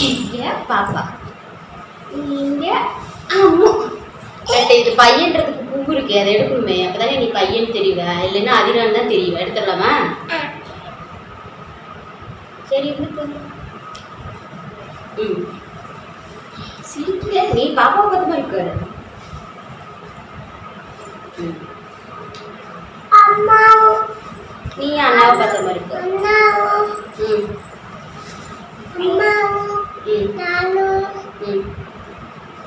இங்க பாப்பா. இங்க அம்மு. இது பையன்றதுக்கு பூ இருக்கு அதை எடுக்கணுமே. அப்பதானே நீ பையன் தெரிவ. இல்லைன்னா அதிரான் தான் தெரியும் எடுத்துடலாமா? சரி ம். சிரிக்கல நீ பாப்பா பார்த்த மாதிரி இருக்காரு ம். அம்மாவும். நீ அண்ணாவை பார்த்த மாதிரி இருக்க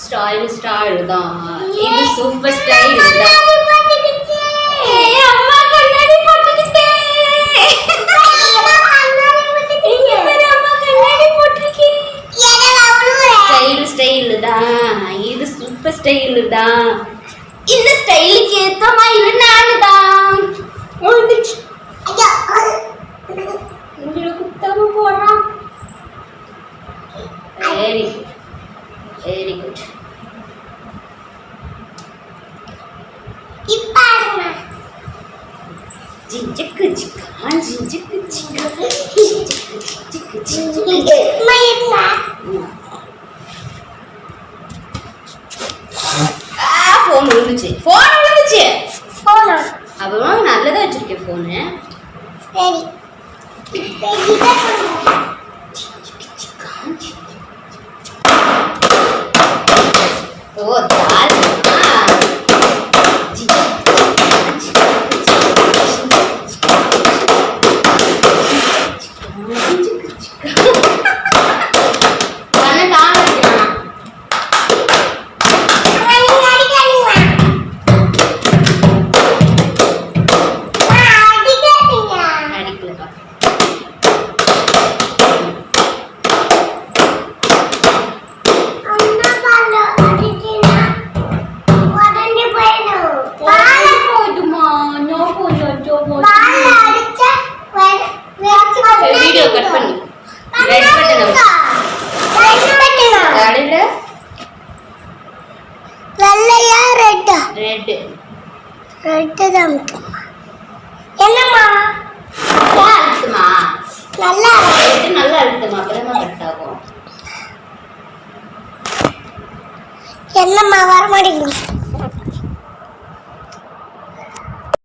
ஸ்டைல் ஸ்டைல் தான். இது சூப்பர் ஸ்டைல் தான் சூப்பர் ஸ்டைல் தான். இந்த ஸ்டைலுக்கு ஏத்த மாதிரி நானு தான் வந்துச்சு இங்களை குத்தாம போடுறான். வெரி வெரி குட் ஜிஞ்சுக்கு ஜிக்கா ஜிஞ்சுக்கு ஜிக்கா. ஜிஞ்சுக்கு ஜிக்கு ஜிஞ்சுக்கு. ஆ ஃபோன் விழுந்துச்சு. ஃபோன் விழுந்துச்சு. அப்புறமா நல்லதா வச்சிருக்கேன் ஃபோனு ஓ ரெட்டு தான் என்னம்மா? நல்லா ரெட்டு நல்லா அழுத்துமா அப்புறமா கட் ஆகும். என்னம்மா வர மாட்டேங்குது.